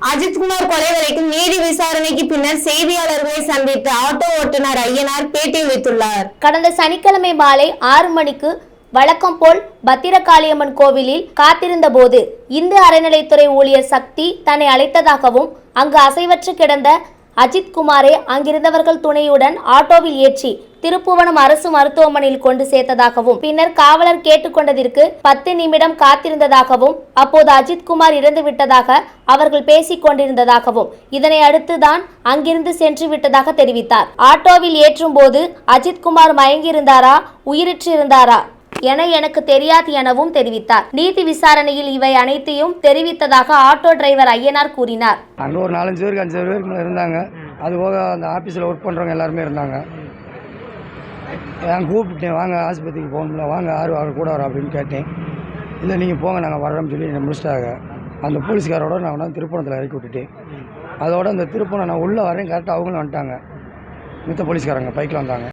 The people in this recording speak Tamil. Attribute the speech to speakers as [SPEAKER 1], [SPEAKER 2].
[SPEAKER 1] அஜித்குமார் கொலை வழக்கில் நீதி விசாரணைக்கு பின்னர் செய்தியாளர்களை சந்தித்து ஆட்டோ ஓட்டுநர் ஐயனார் பேட்டி அளித்துள்ளார்
[SPEAKER 2] கடந்த சனிக்கிழமை மாலை ஆறு மணிக்கு வழக்கம் போல் பத்திரகாளியம்மன் கோவிலில் காத்திருந்த போது இந்து அறநிலைத்துறை ஊழியர் சக்தி தன்னை அழைத்ததாகவும் அங்கு அசைவற்று கிடந்த அஜித் குமாரை அங்கிருந்தவர்கள் துணையுடன் ஆட்டோவில் ஏற்றி திருப்புவனம் அரசு மருத்துவமனையில் கொண்டு சேர்த்ததாகவும் பின்னர் காவலர் கேட்டுக்கொண்டதற்கு பத்து நிமிடம் காத்திருந்ததாகவும் அப்போது அஜித்குமார் இறந்து விட்டதாக அவர்கள் பேசிக் கொண்டிருந்ததாகவும் இதனை அடுத்துதான் அங்கிருந்து சென்று விட்டதாக தெரிவித்தார். ஆட்டோவில் ஏற்றும் போது அஜித்குமார் மயங்கியிருந்தாரா உயிரிற்றிருந்தாரா? என எனக்கு தெரியாது எனவும் தெரிவித்தார். நீதி விசாரணையில் இவை அனைத்தையும் தெரிவித்ததாக ஆட்டோ டிரைவர் ஐயனார் கூறினார்.
[SPEAKER 3] அங்கே ஒரு நாலஞ்சு பேருக்கு அஞ்சு பேருக்கு இருந்தாங்க. அது போக அந்த ஆஃபீஸில் ஒர்க் பண்ணுறவங்க எல்லாருமே இருந்தாங்க. நான் கூப்பிட்டேன் வாங்க ஆஸ்பத்திரிக்கு போகணும்ல வாங்க ஆறு அவர் கூட வரோம் அப்படின்னு கேட்டேன். இல்லை நீங்கள் போங்க நாங்கள் வரோம்னு சொல்லி என்னை முடிச்சிட்டாங்க. அந்த போலீஸ்காரோட நான் வந்து திருப்பணத்தில் இறக்கி விட்டுட்டேன். அதோட அந்த திருப்பணம் நான் உள்ளே வரேன் கரெக்டாக அவங்களும் வந்துட்டாங்க. மித்த போலீஸ்காரங்க பைக்கில் வந்தாங்க.